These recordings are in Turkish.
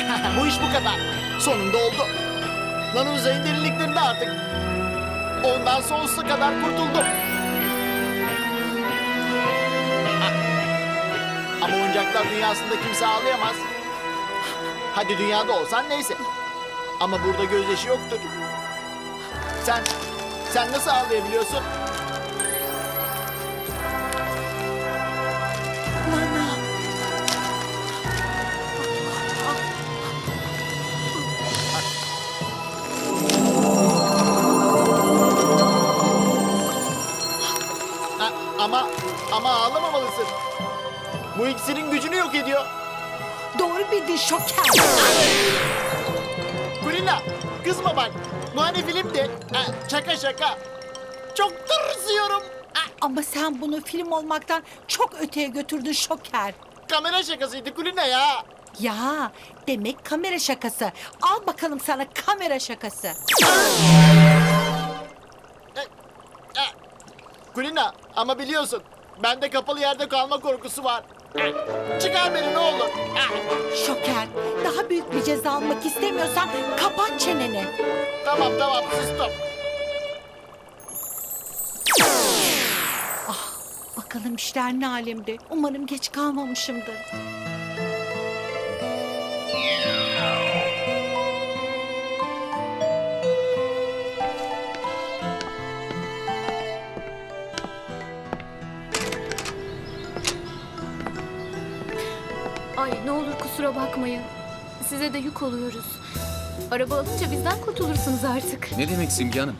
bu iş bu kadar. Sonunda oldu. Nano uzayın derinliklerinde artık. Ondan sonsuza kadar kurtuldum. Ama oyuncaklar dünyasında kimse ağlayamaz. Hadi dünyada olsan neyse. Ama burada gözyaşı yoktur. Sen, sen nasıl ağlayabiliyorsun? Ama, ama ağlamamalısın. Bu iksirin gücünü yok ediyor. Doğru bildin şoker. Kulina, kızma bak. Bu hani filmdi. Ha, şaka şaka. Çok tırsıyorum. Ha, Ama sen bunu film olmaktan çok öteye götürdün şoker. kamera şakasıydı Kulina ya. Ya demek kamera şakası. Al bakalım sana kamera şakası. Kulina ama biliyorsun bende kapalı yerde kalma korkusu var. Çıkar beni ne olur. Ha, Şoker daha büyük bir ceza almak istemiyorsan kapat çeneni. Tamam tamam sustum. Bakalım işler ne alemde. Umarım geç kalmamışımdır. Ay ne olur kusura bakmayın. Size de yük oluyoruz. Araba alınca bizden kurtulursunuz artık. Ne demek Simge Hanım?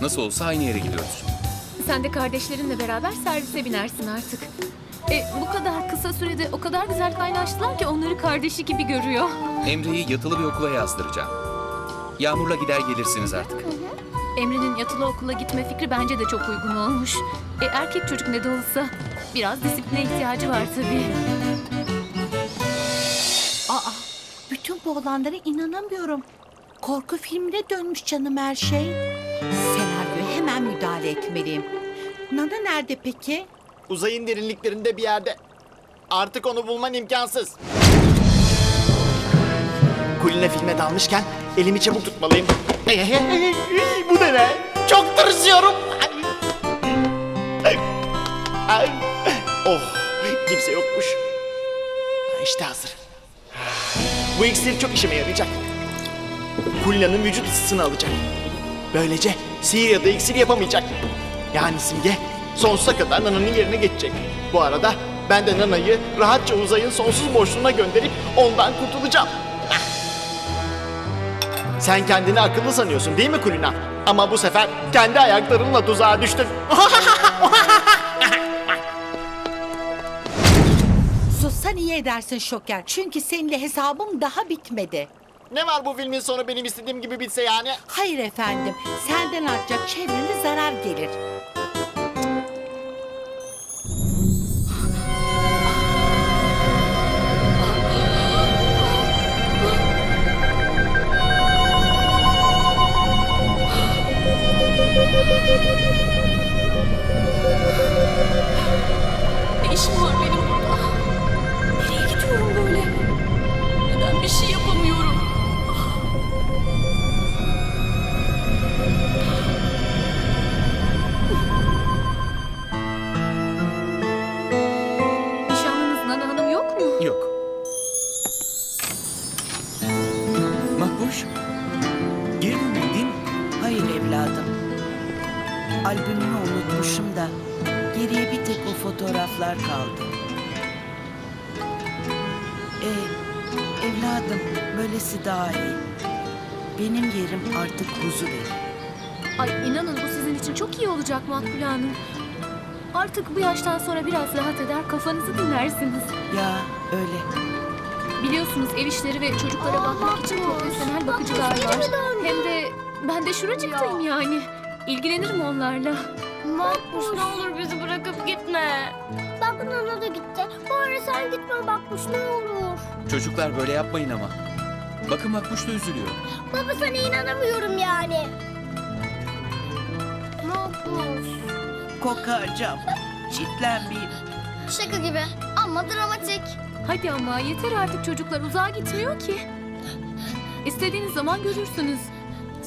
Nasıl olsa aynı yere gidiyoruz. Sen de kardeşlerinle beraber servise binersin artık. E, bu kadar kısa sürede o kadar güzel kaynaştılar ki onları kardeşi gibi görüyor. Emre'yi yatılı bir okula yazdıracağım. Yağmur'la gider gelirsiniz artık. Emre'nin yatılı okula gitme fikri bence de çok uygun olmuş. E, erkek çocuk ne de olsa biraz disipline ihtiyacı var tabii. Bütün bu olanlara inanamıyorum. Korku filmine dönmüş canım her şey. Senaryoya hemen müdahale etmeliyim. Nana nerede peki? Uzayın derinliklerinde bir yerde. Artık onu bulman imkansız. Kulina filme dalmışken elimi çabuk tutmalıyım. Bu da ne? Çok tırsıyorum. Oh, kimse yokmuş. İşte hazır. Bu iksir çok işime yarayacak. Kulina'nın vücut ısısını alacak. Böylece sihir ya da iksir yapamayacak. Yani Simge sonsuza kadar Nana'nın yerine geçecek. Bu arada ben de Nana'yı rahatça uzayın sonsuz boşluğuna gönderip ondan kurtulacağım. Sen kendini akıllı sanıyorsun değil mi Kulina? Ama bu sefer kendi ayaklarınla tuzağa düştün. Sussan iyi edersin şoker. Çünkü seninle hesabım daha bitmedi. ne var bu filmin sonu benim istediğim gibi bitse yani? Hayır efendim. Senden artacak çevrene zarar gelir. Ne işim var benim Albümümü unutmuşum da geriye bir tek o fotoğraflar kaldı. Ee, evladım böylesi daha iyi. Benim yerim artık huzur evi. Ay inanın bu sizin için çok iyi olacak Makbule Hanım. Artık bu yaştan sonra biraz rahat eder, kafanızı dinlersiniz. Ya öyle. Biliyorsunuz ev işleri ve çocuklara bakmak için profesyonel bakıcılar var. Hem de ben de şuracıktayım yani. İlgilenirim onlarla. Makbuş ne olur bizi bırakıp gitme. Bak Nana da gitti. Bari sen gitme Makbuş ne olur. Çocuklar böyle yapmayın ama. Bakın Makbuş da üzülüyor. Baba sana inanamıyorum yani. Makbuş. Kokacağım. Çitlenmeyeyim. Şaka gibi ama dramatik. Hadi ama yeter artık çocuklar uzağa gitmiyor ki. İstediğiniz zaman görürsünüz.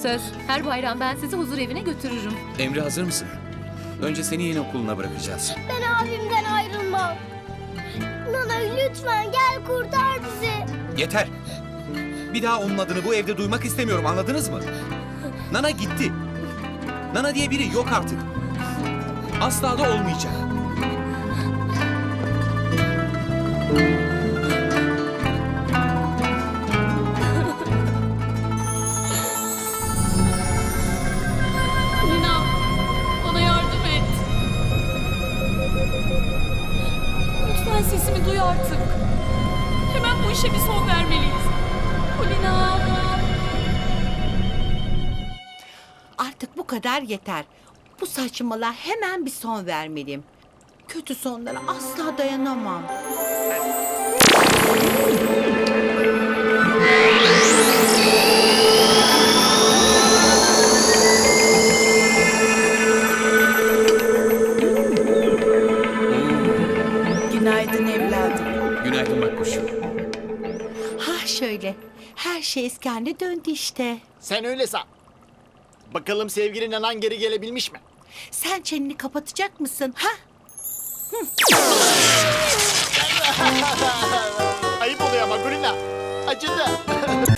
Söz, her bayram ben sizi huzur evine götürürüm. Emre hazır mısın? Önce seni yeni okuluna bırakacağız. Ben abimden ayrılmam. Nana lütfen gel kurtar bizi. Yeter. Bir daha onun adını bu evde duymak istemiyorum anladınız mı? Nana gitti. Nana diye biri yok artık. Asla da olmayacak. Artık. Hemen bu işe bir son vermeliyiz. Kulina. Artık bu kadar yeter. Bu saçmalığa hemen bir son vermeliyim. Kötü sonlara asla dayanamam. Günaydın evladım. Günaydın Makbuş. Ha şöyle. Her şey eskende döndü işte. Sen öyle san. Bakalım sevgili nanan geri gelebilmiş mi? Sen çeneni kapatacak mısın? Ha? Ayıp oluyor ama Gülina. Acıdı.